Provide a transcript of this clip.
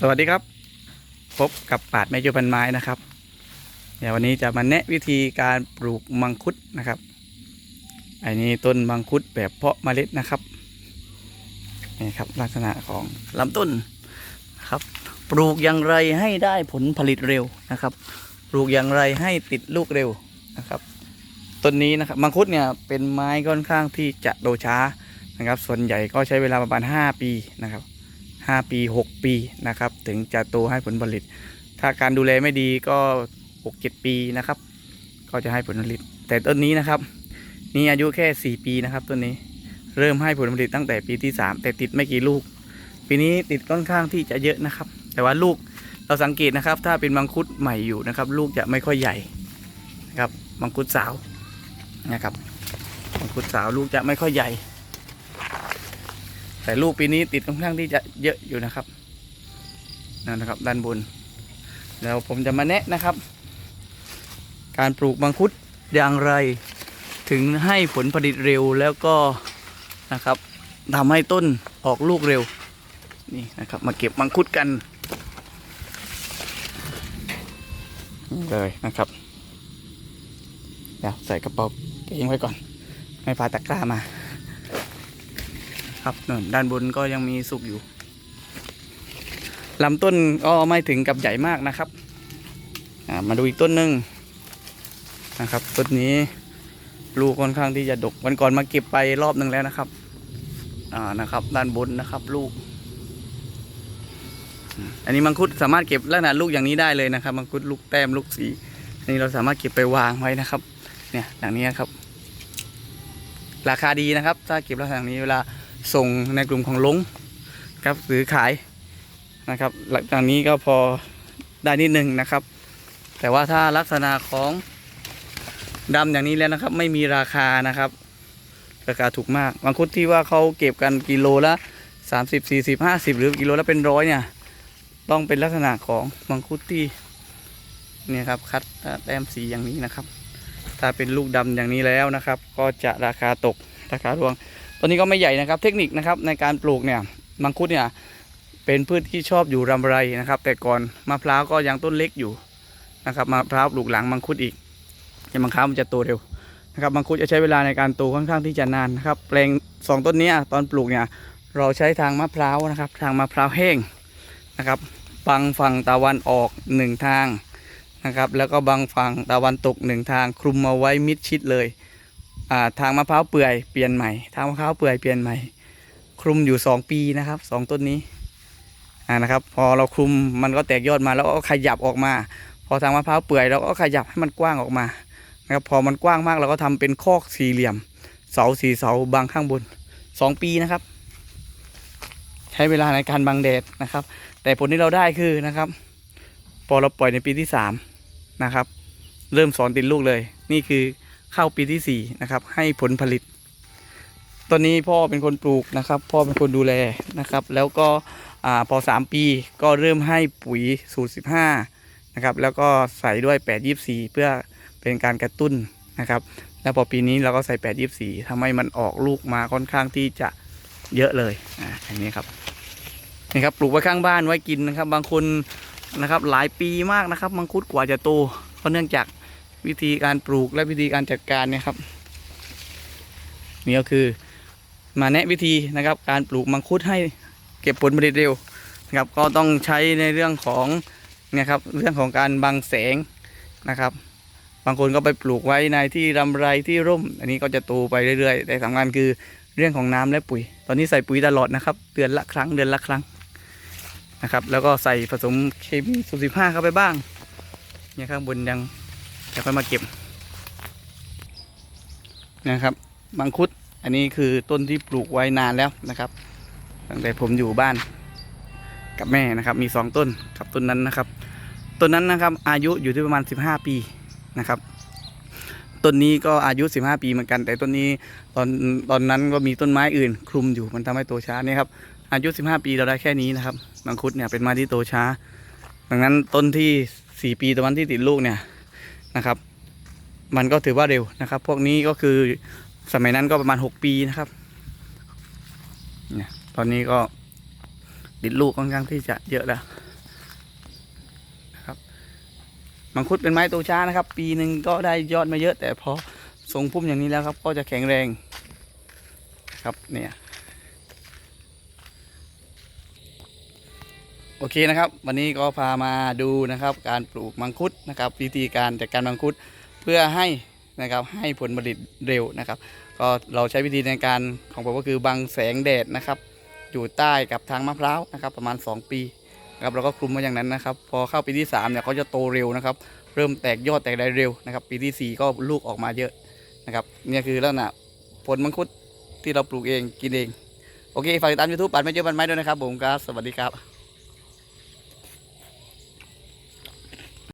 สวัสดีครับ พบกับปาดแม่โยพันไม้นะครับ เดี๋ยววันนี้จะมาแนะวิธีการปลูกมังคุดนะครับ อันนี้ต้นมังคุดแบบเพาะเมล็ดนะครับนี่ครับลักษณะของลำต้นครับ ปลูกอย่างไรให้ได้ผลผลิตเร็วนะครับ ปลูกอย่างไรให้ติดลูกเร็วนะครับต้นนี้นะครับมังคุดเนี่ยเป็นไม้ค่อนข้างที่จะโตช้านะครับ ส่วนใหญ่ก็ใช้เวลาประมาณ 5 ปีนะครับ 5 ปี 6 ปีนะครับ ถึงจะโตให้ผลผลิต ถ้าการดูแลไม่ดีก็ 6-7 ปีนะครับ ก็จะให้ผลผลิต แต่ต้นนี้นะครับ นี่อายุแค่ 4 ปีนะครับต้นนี้เริ่มให้ผลผลิตตั้งแต่ปีที่ 3 แต่ติดไม่กี่ลูก ปีนี้ติดค่อนข้างที่จะเยอะนะครับ แต่ว่าลูกเราสังเกตนะครับ ถ้าเป็นมังคุดใหม่อยู่นะครับ ลูกจะไม่ค่อยใหญ่นะครับมังคุดสาวนะครับมังคุดสาวลูกจะไม่ค่อยใหญ่ แต่ลูกปีนี้ติดค่อนข้างที่จะเยอะอยู่นะครับนั่นนะครับ ด้านบน แล้วผมจะมาแนะนะครับ การปลูกมังคุดอย่างไร ถึงให้ผลผลิตเร็วแล้วก็นะครับทำให้ต้นออกลูกเร็วนี่นะครับ มาเก็บมังคุดกันเลยนะครับเดี๋ยวใส่กระเป๋าเองไว้ก่อน ไม่พาตะกร้ามา ครับนด้านบนก็ยังมีสุกอยู่ลำต้นก็ไม่ถึงกับใหญ่มากนะครับมาดูอีกต้นหนึ่งนะครับต้นนี้ลูกค่อนข้างที่จะดกวันก่อนมาเก็บไปรอบหนึ่งแล้วนะครับอ่านะครับ ด้านบนนะครับ ลูก อันนี้มังคุดสามารถเก็บลักษณะลูกอย่างนี้ได้เลยนะครับมังคุดลูกแต้มลูกสีอันนี้เราสามารถเก็บไปวางไว้นะครับ เนี่ยอย่างนี้ครับ ราคาดีนะครับ ถ้าเก็บลักษณะนี้เวลา ส่งในกลุ่มของลงครับหรือขายนะครับ หลังจากนี้ก็พอได้นิดหนึ่งนะครับ แต่ว่าถ้าลักษณะของดำอย่างนี้แล้วนะครับ ไม่มีราคานะครับ ราคาถูกมากมังคุดที่ว่าเขาเก็บกันกิโลละ 30 40 50 หรือกิโลละเป็นร้อยเนี่ยต้องเป็นลักษณะของมังคุดที่เนี่ยครับคัดแต้มสีอย่างนี้นะครับ ถ้าเป็นลูกดำอย่างนี้แล้วนะครับ ก็จะราคาตกราคาร่วง นนี้ก็ไม่ใหญ่นะครับ เทคนิคนะครับในการปลูกเนี่ยมังคุดเนี่ยเป็นพืชที่ชอบอยู่รำไรนะครับ แต่ก่อนมะพร้าวก็ยังต้นเล็กอยู่นะครับมะพร้าวปลูกหลังมังคุดอีกแต่มังคุดมันจะโตเร็วนะครับมังคุดจะใช้เวลาในการโตค่อนข้างที่จะนานนะครับแปลงสองต้นนี้ตอนปลูกเนี่ยเราใช้ทางมะพร้าวนะครับ ทางมะพร้าวแห้งนะครับบังฝั่งตะวันออกหนึ่งทางนะครับแล้วก็บังฝั่งตะวันตกหนึ่งทางคลุมเอาไว้มิดชิดเลย ทางมะพร้าวเปื่อยเปลี่ยนใหม่ ทางมะพร้าวเปื่อยเปลี่ยนใหม่ คลุมอยู่สองปีนะครับสองต้นนี้อ่านะครับ พอเราคลุมมันก็แตกยอดมาแล้วก็ขยับออกมา พอทางมะพร้าวเปื่อยเราก็ขยับให้มันกว้างออกมานะครับพอมันกว้างมากเราก็ทำเป็นคอกสี่เหลี่ยม เสาสี่เสาบังข้างบนสองปีนะครับ ใช้เวลาในการบังแดดนะครับ แต่ผลที่เราได้คือนะครับ พอเราปล่อยในปีที่สามนะครับ เริ่มสอนติดลูกเลย นี่คือ เข้าปีที่สี่นะครับ ให้ผลผลิต ตอนนี้พ่อเป็นคนปลูกนะครับ พ่อเป็นคนดูแลนะครับ แล้วก็อพอสามปีก็เริ่มให้ปุ๋ยสูตรสิบห้านะครับแล้วก็ใส่ด้วยแปดยี่สี่เพื่อเป็นการกระตุ้นนะครับ แล้วพอปีนี้เราก็ใส่แปดยี่สี่ทำให้มันออกลูกมาค่อนข้างที่จะเยอะเลยอ่าอย่างนี้ครับนี่ครับปลูกไว้ข้างบ้านไว้กินนะครับ บางคนนะครับหลายปีมากนะครับ มังคุดกว่าจะโตเพราะเนื่องจาก วิธีการปลูกและวิธีการจัดการเนี่ยครับนี่ก็คือมาแนะวิธีนะครับ การปลูกมังคุดให้เก็บผลผลิตเร็วนะครับ ก็ต้องใช้ในเรื่องของเนี่ยครับเรื่องของการบังแสงนะครับ บางคนก็ไปปลูกไว้ในที่รำไรที่ร่ม อันนี้ก็จะโตไปเรื่อยๆ แต่สำคัญคือเรื่องของน้ำและปุ๋ย ตอนนี้ใส่ปุ๋ยตลอดนะครับเดือนละครั้งเดือนละครั้งนะครับ แล้วก็ใส่ผสมเคมีสูตรสิบห้าเข้าไปบ้างเนี่ยข้างบนยัง ดี๋ยวค่อยมาเก็บนะครับมังคุดอันนี้คือต้นที่ปลูกไว้นานแล้วนะครับ ตั้งแต่ผมอยู่บ้านกับแม่นะครับมีสองต้นกับต้นนั้นนะครับต้นนั้นนะครับอายุอยู่ที่ประมาณ 15 ปีนะครับต้นนี้ก็อายุ 15 ปีเหมือนกัน แต่ต้นนี้ตอนตอนนั้นก็มีต้นไม้อื่น คลุมอยู่มันทำให้โตช้าเนี่ยครับอายุ 15 ปีเราได้แค่นี้นะครับมังคุดเนี่ยเป็นไม้ที่โตช้า ดังนั้นต้นที่ 4 ปีตะวันที่ติดลูกเนี่ย นะครับ มันก็ถือว่าเร็วนะครับ พวกนี้ก็คือสมัยนั้นก็ประมาณ 6 ปีนะครับตอนนี้ก็ดิดลูกค่อนข้างที่จะเยอะแล้วนะครับมังคุดเป็นไม้โตช้านะครับ ปีหนึ่งก็ได้ยอดมาเยอะ แต่พอทรงพุ่มอย่างนี้แล้วครับ ก็จะแข็งแรงครับเนี่ย โอเคนะครับ วันนี้ก็พามาดูนะครับ การปลูกมังคุดนะครับ วิธีการจัดการมังคุดเพื่อให้นะครับให้ผลผลิตเร็วนะครับ ก็เราใช้วิธีในการของผมก็คือบังแสงแดดนะครับ อยู่ใต้กับทางมะพร้าวนะครับ ประมาณ 2 ปีนะครับเราก็คลุมไว้อย่างนั้นนะครับ พอเข้าปีที่3เนี่ยเขาจะโตเร็วนะครับ เริ่มแตกยอดแตกได้เร็วนะครับ ปีที่ 4 ก็ลูกออกมาเยอะนะครับเนี่ยคือลักษณะผลมังคุดที่เราปลูกเองกินเองโอเคฝากติดตามยูทูบปัดไม่เจอปันไม้ด้วยนะครับผมครับสวัสดีครับ